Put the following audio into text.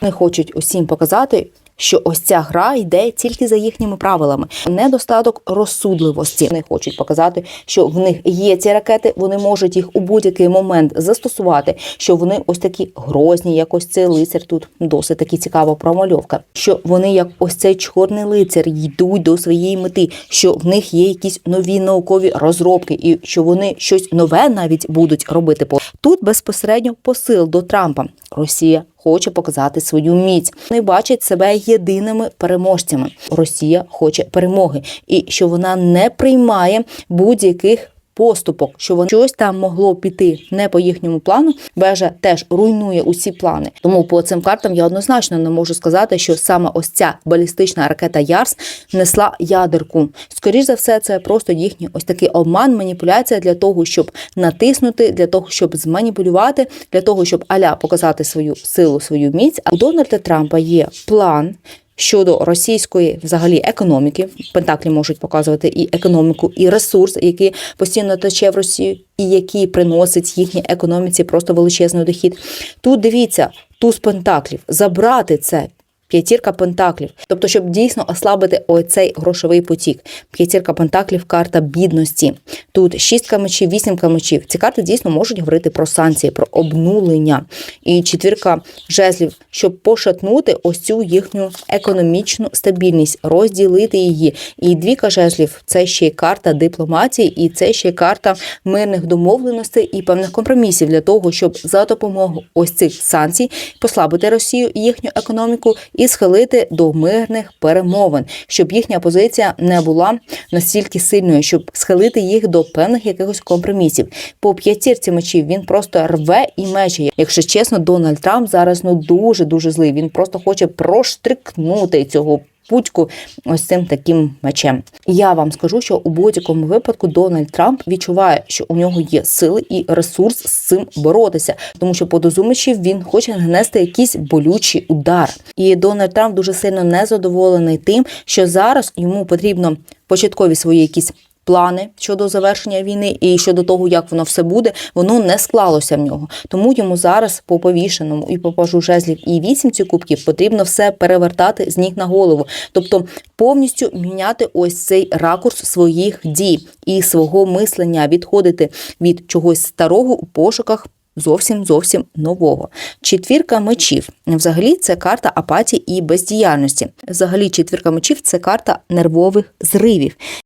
Вони хочуть усім показати. Що ось ця гра йде тільки за їхніми правилами. Недостаток розсудливості. Вони хочуть показати, що в них є ці ракети, вони можуть їх у будь-який момент застосувати. Що вони ось такі грозні, як ось цей лицар. Тут досить таки цікава промальовка. Що вони, як ось цей чорний лицар, йдуть до своєї мети. Що в них є якісь нові наукові розробки, і що вони щось нове навіть будуть робити. Тут безпосередньо посил до Трампа. Росія хоче показати свою міць. Вони бачать себе єдиними переможцями. Росія хоче перемоги, і що вона не приймає будь-яких. Поступок, що воно щось там могло піти не по їхньому плану, вежа теж руйнує усі плани. Тому по цим картам я однозначно не можу сказати, що саме ось ця балістична ракета Ярс несла ядерку. Скоріше за все, це просто їхній ось такий обман, маніпуляція для того, щоб натиснути, для того, щоб зманіпулювати, для того, щоб аля показати свою силу, свою міць. А у Дональда Трампа є план. Щодо російської взагалі економіки, пентаклі можуть показувати і економіку, і ресурс, який постійно тече в Росію, і який приносить їхній економіці просто величезний дохід. Тут дивіться, туз пентаклів забрати це. П'ятірка пентаклів, тобто, щоб дійсно ослабити оцей грошовий потік. П'ятірка пентаклів, карта бідності. Тут шістка мечів, вісімка мечів. Ці карти дійсно можуть говорити про санкції, про обнулення. І четвірка жезлів, щоб пошатнути ось цю їхню економічну стабільність, розділити її. І двіка жезлів це ще й карта дипломатії, і це ще й карта мирних домовленостей і певних компромісів для того, щоб за допомогою ось цих санкцій послабити Росію їхню економіку і схилити до мирних перемовин, щоб їхня позиція не була настільки сильною, щоб схилити їх до певних якихось компромісів. По п'ятірці мечів він просто рве і мече. Якщо чесно, Дональд Трамп зараз ну дуже дуже злий. Він просто хоче проштрикнути цього. Путьку ось цим таким мечем. Я вам скажу, що у будь-якому випадку Дональд Трамп відчуває, що у нього є сили і ресурс з цим боротися, тому що по дозумичі він хоче нанести якийсь болючий удар. І Дональд Трамп дуже сильно незадоволений тим, що зараз йому потрібно початкові свої якісь. Плани щодо завершення війни і щодо того, як воно все буде, воно не склалося в нього. Тому йому зараз по повішеному і по пажу жезлів і вісімці кубків потрібно все перевертати з ніг на голову, тобто повністю міняти ось цей ракурс своїх дій і свого мислення, відходити від чогось старого у пошуках. Зовсім зовсім нового. Четвірка мечів. Взагалі, це карта апатії і бездіяльності. Взагалі, четвірка мечів це карта нервових зривів.